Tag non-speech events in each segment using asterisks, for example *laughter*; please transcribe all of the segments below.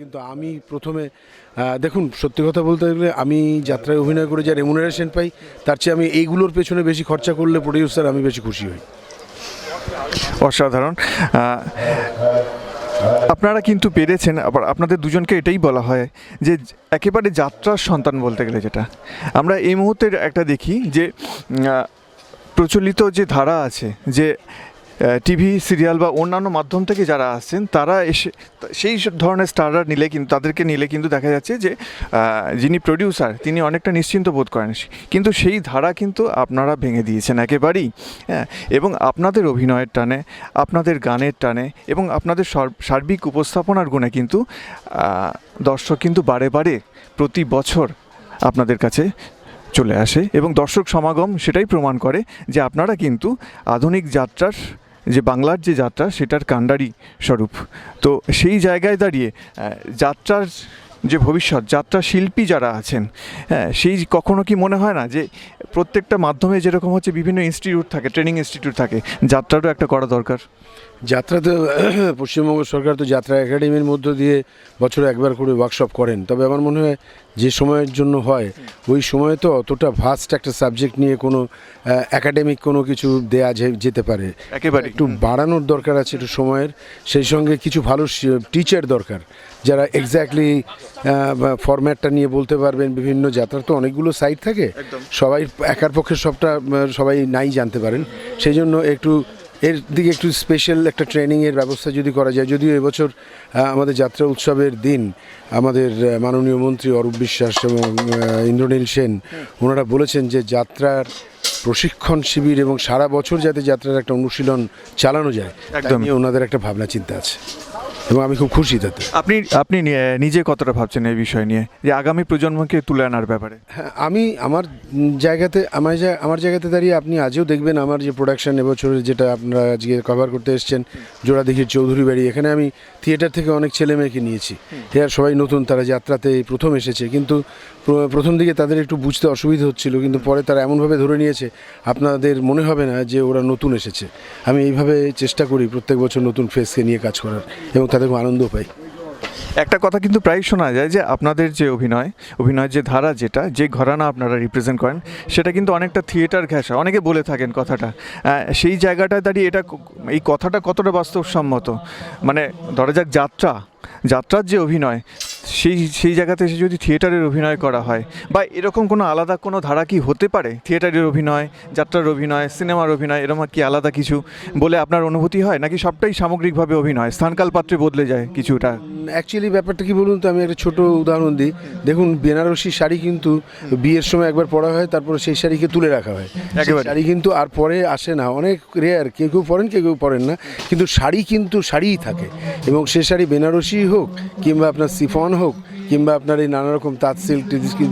কিন্তু আমি প্রথমে দেখুন, সত্যি কথা বলতে গেলে আমি যাত্রায় অভিনয় করে যা রেমুনারেশন পাই, তার চেয়ে আমি এইগুলোর পেছনে বেশি খরচা করলে প্রডিউসার আমি বেশি খুশি হই। অসাধারণ। আপনারা কিন্তু পেরেছেন, আবার আপনাদের দুজনকে এটাই বলা হয় যে একেবারে যাত্রার সন্তান বলতে গেলে যেটা। আমরা এই মুহূর্তে একটা দেখি যে প্রচলিত যে ধারা আছে যে টিভি, সিরিয়াল বা অন্যান্য মাধ্যম থেকে যারা আসছেন, তারা এসে সেই ধরনের স্টাররা নিলে কিন্তু তাদেরকে নিলে কিন্তু দেখা যাচ্ছে যে যিনি প্রডিউসার তিনি অনেকটা নিশ্চিন্ত বোধ করেন। কিন্তু সেই ধারা কিন্তু আপনারা ভেঙে দিয়েছেন একেবারেই। হ্যাঁ এবং আপনাদের অভিনয়ের টানে, আপনাদের গানের টানে, এবং আপনাদের সর- সার্বিক উপস্থাপনার গুণে কিন্তু দর্শক কিন্তু বারে বারে প্রতি বছর আপনাদের কাছে চলে আসে এবং দর্শক সমাগম সেটাই প্রমাণ করে যে আপনারা কিন্তু আধুনিক যাত্রার যে বাংলার যে যাত্রা, সেটার কাণ্ডারি স্বরূপ। তো সেই জায়গায় দাঁড়িয়ে যাত্রার যে ভবিষ্যৎ, যাত্রা শিল্পী যারা আছেন হ্যাঁ সেই কখনো কি মনে হয় না যে প্রত্যেকটা মাধ্যমে যেরকম হচ্ছে বিভিন্ন ইনস্টিটিউট থাকে, ট্রেনিং ইনস্টিটিউট থাকে, যাত্রারও একটা করা দরকার? যাত্রা তো *clears throat* পশ্চিমবঙ্গ সরকার তো যাত্রা একাডেমির মধ্য দিয়ে বছরে একবার করে ওয়ার্কশপ করেন। তবে আমার মনে হয় যে সময়ের জন্য হয় ওই সময়ে তো অতটা ভাস্ট একটা সাবজেক্ট নিয়ে কোনো একাডেমিক কোনো কিছু দেয়া যে- যেতে পারে। একেবারে। একটু বাড়ানোর দরকার আছে একটু সময়ের সেই সঙ্গে কিছু ভালো টিচার দরকার যারা এক্স্যাক্টলি ফরম্যাটটা নিয়ে বলতে পারবেন বিভিন্ন যাত্রার তো অনেকগুলো সাইট থাকে। সবাই একার পক্ষে সবটা সবাই নাই জানতে পারেন। সেই জন্য একটু এর দিকে একটু স্পেশাল একটা ট্রেনিংয়ের ব্যবস্থা যদি করা যায় যদিও এবছর আমাদের যাত্রা উৎসবের দিন আমাদের মাননীয় মন্ত্রী অরূপ বিশ্বাস এবং ইন্দ্রনীল সেন ওনারা বলেছেন যে যাত্রার প্রশিক্ষণ শিবির এবং সারা বছর যাতে যাত্রার একটা অনুশীলন চালানো যায় একদম। ওনাদের একটা ভাবনা চিন্তা আছে এবং আমি খুব খুশি তাতে। আপনি আপনি নিজে কতটা ভাবছেন এই বিষয় নিয়ে? যে আগামী প্রজন্মকে তুলে আনার ব্যাপারে? হ্যাঁ আমি আমার জায়গাতে আমার আমার জায়গাতে দাঁড়িয়ে আপনি আজও দেখবেন আমার যে প্রোডাকশন এবছরের যেটা আপনারা আজকে কভার করতে এসছেন জোড়াদিঘির চৌধুরী বাড়ি। এখানে আমি থিয়েটার থেকে অনেক ছেলে মেয়েকে নিয়েছি। এর সবাই নতুন তারা যাত্রাতে প্রথম এসেছে। কিন্তু প্রথম দিকে তাদের একটু বুঝতে অসুবিধা হচ্ছিল কিন্তু পরে তারা এমনভাবে ধরে নিয়েছে আপনাদের মনে হবে না যে ওরা নতুন এসেছে। আমি এইভাবে চেষ্টা করি প্রত্যেক বছর নতুন ফেসকে নিয়ে কাজ করার এবং তাদের খুব আনন্দ পাই। একটা কথা কিন্তু প্রায় শোনা যায় যে আপনাদের যে অভিনয়, অভিনয়ের যে ধারা যেটা, যে ঘরানা আপনারা রিপ্রেজেন্ট করেন, সেটা কিন্তু অনেকটা থিয়েটার ঘেঁষা। অনেকে বলে থাকেন কথাটা। সেই জায়গাটায় দাঁড়িয়ে এটা এই কথাটা কতটা বাস্তবসম্মত? মানে ধরা যাক যাত্রা। যাত্রার যে অভিনয় সেই সেই জায়গাতে এসে যদি থিয়েটারের অভিনয় করা হয় বা এরকম কোনো আলাদা কোনো ধারা কি হতে পারে? থিয়েটারের অভিনয় যাত্রার অভিনয় সিনেমার অভিনয় এরকম কি আলাদা কিছু বলে আপনার অনুভূতি হয়? নাকি সবটাই সামগ্রিকভাবে অভিনয়? স্থানকাল পাত্রে বদলে যায় কিছুটা। অ্যাকচুয়ালি ব্যাপারটা কি বলুন তো? আমি একটা ছোট উদাহরণ দিই। দেখুন বেনারসি শাড়ি কিন্তু বিয়ের সময় একবার পরা হয় তারপরে সেই শাড়িকে তুলে রাখা হয়। একেবারে। শাড়ি কিন্তু আর পরে আসে না। অনেক রেয়ার কেউ কেউ পরেন কেউ কেউ পরেন না। কিন্তু শাড়ি কিন্তু শাড়িই থাকে। এবং সে শাড়ি বেনারসি হোক কিংবা আপনার সিফন হোক কিংবা আপনার এই নানা রকম তাঁত সিল্ক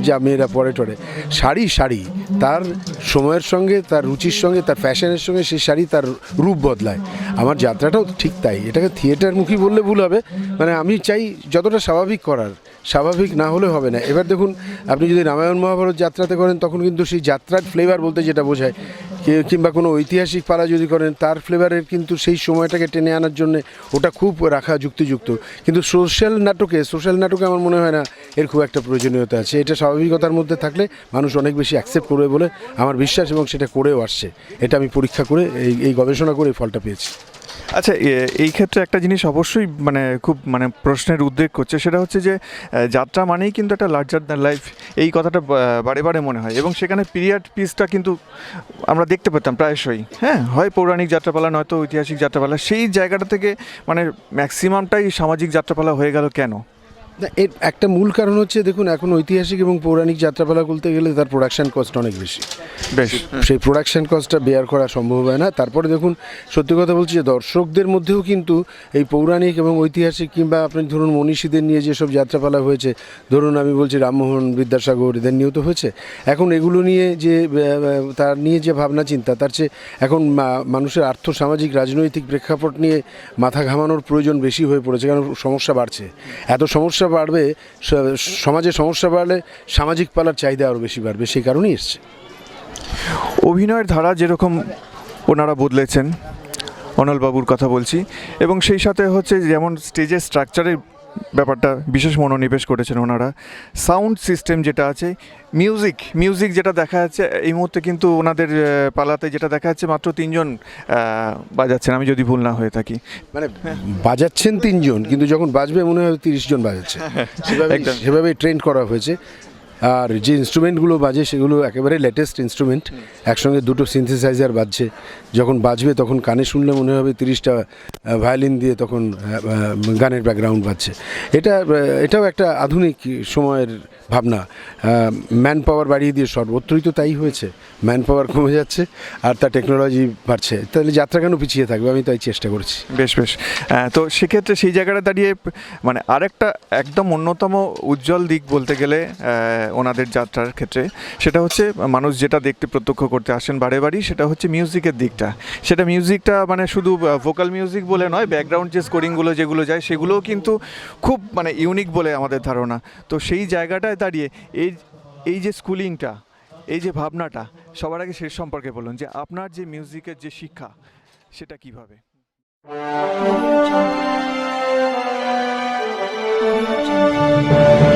যা মেয়েরা পরে টরে, শাড়ি শাড়ি, তার সময়ের সঙ্গে, তার রুচির সঙ্গে, তার ফ্যাশনের সঙ্গে সেই শাড়ি তার রূপ বদলায়। আমার যাত্রাটাও ঠিক তাই। এটাকে থিয়েটার থিয়েটারমুখী বললে ভুল হবে। মানে আমি চাই যতটা স্বাভাবিক করার, স্বাভাবিক না হলে হবে না। এবার দেখুন, আপনি যদি রামায়ণ মহাভারত যাত্রাতে করেন, তখন কিন্তু সেই যাত্রার ফ্লেভার বলতে যেটা বোঝায় কিংবা কোনো ঐতিহাসিক পাড়া যদি করেন, তার ফ্লেভারের কিন্তু সেই সময়টাকে টেনে আনার জন্য ওটা খুব রাখা যুক্তিযুক্ত। কিন্তু সোশ্যাল নাটকে সোশ্যাল নাটকে আমার মনে হয় না এর খুব একটা প্রয়োজনীয়তা আছে। এটা স্বাভাবিকতার মধ্যে থাকলে মানুষ অনেক বেশি অ্যাকসেপ্ট করবে বলে আমার বিশ্বাস এবং সেটা করেও আসছে। এটা আমি পরীক্ষা করে, এই এই গবেষণা করে ফলটা পেয়েছি। আচ্ছা এই ক্ষেত্রে একটা জিনিস অবশ্যই মানে খুব মানে প্রশ্নের উদ্বেগ করছে, সেটা হচ্ছে যে যাত্রা মানেই কিন্তু একটা লার্জার দ্যান লাইফ এই কথাটা বারে বারে মনে হয়। এবং সেখানে পিরিয়ড পিসটা কিন্তু আমরা দেখতে পেতাম প্রায়শই। হ্যাঁ হয় পৌরাণিক যাত্রাপালা, নয়তো ঐতিহাসিক যাত্রাপালা, সেই জায়গাটা থেকে মানে ম্যাক্সিমামটাই সামাজিক যাত্রাপালা হয়ে গেল কেন? না এর একটা মূল কারণ হচ্ছে দেখুন এখন ঐতিহাসিক এবং পৌরাণিক যাত্রাপালা বলতে গেলে তার প্রোডাকশন কস্ট অনেক বেশি। বেশ। সেই প্রোডাকশন কস্টটা বেয়ার করা সম্ভব হয় না। তারপরে দেখুন সত্যি কথা বলছি যে দর্শকদের মধ্যেও কিন্তু এই পৌরাণিক এবং ঐতিহাসিক কিংবা আপনি ধরুন মনীষীদের নিয়ে যেসব যাত্রাপালা হয়েছে ধরুন আমি বলছি রামমোহন বিদ্যাসাগর এদের নিয়েও তো হয়েছে। এখন এগুলো নিয়ে যে তার নিয়ে যে ভাবনা চিন্তা তার চেয়ে এখন মা- মানুষের আর্থ সামাজিক রাজনৈতিক প্রেক্ষাপট নিয়ে মাথা ঘামানোর প্রয়োজন বেশি হয়ে পড়েছে কারণ সমস্যা বাড়ছে। এত সমস্যা সমস্যা বাড়বে সমাজে সমস্যা বাড়লে সামাজিক পালার চাহিদা আরও বেশি বাড়বে, সেই কারণেই এসছে। অভিনয়ের ধারা যেরকম ওনারা বদলেছেন, অনলবাবুর কথা বলছি, এবং সেই সাথে হচ্ছে যেমন স্টেজের স্ট্রাকচারের ব্যাপারটা বিশেষ মনোনিবেশ করেছেন ওনারা। সাউন্ড সিস্টেম যেটা আছে মিউজিক মিউজিক যেটা দেখা যাচ্ছে এই মুহূর্তে কিন্তু ওনাদের পালাতে যেটা দেখা যাচ্ছে মাত্র তিনজন বাজাচ্ছেন। আমি যদি ভুল না হয়ে থাকি। মানে বাজাচ্ছেন তিনজন কিন্তু যখন বাজবে মনে হয় তিরিশ জন বাজাচ্ছে। সেভাবে সেভাবেই ট্রেন্ড করা হয়েছে। আর যে ইনস্ট্রুমেন্টগুলো বাজে সেগুলো একেবারে লেটেস্ট ইনস্ট্রুমেন্ট একসঙ্গে দুটো সিনথেসাইজার বাজছে। যখন বাজবে তখন কানে শুনলে মনে হবে তিরিশটা ভায়োলিন দিয়ে তখন গানের ব্যাকগ্রাউন্ড বাজছে। এটা এটাও একটা আধুনিক সময়ের ভাবনা ম্যান পাওয়ার বাড়িয়ে দিয়ে সর্বত্রই তো তাই হয়েছে। ম্যান পাওয়ার কমে যাচ্ছে আর তার টেকনোলজি বাড়ছে। তাহলে যাত্রা কেন পিছিয়ে থাকবে? আমি তাই চেষ্টা করছি। বেশ বেশ। তো সেক্ষেত্রে সেই জায়গাটা দাঁড়িয়ে মানে আরেকটা একদম অন্যতম উজ্জ্বল দিক বলতে গেলে ওনাদের যাত্রার ক্ষেত্রে, সেটা হচ্ছে মানুষ যেটা দেখতে প্রত্যক্ষ করতে আসেন বারে বাড়ি, সেটা হচ্ছে মিউজিকের দিকটা। সেটা মিউজিকটা মানে শুধু ভোকাল মিউজিক বলে নয় ব্যাকগ্রাউন্ড যে স্কোরিংগুলো যেগুলো যায়, সেগুলোও কিন্তু খুব মানে ইউনিক বলে আমাদের ধারণা। তো সেই জায়গাটায় দাঁড়িয়ে এই এই যে স্কুলিংটা এই যে ভাবনাটা, সবার আগে শেষ সম্পর্কে বলুন যে আপনার যে মিউজিকের যে শিক্ষা, সেটা কীভাবে Thank Jungle.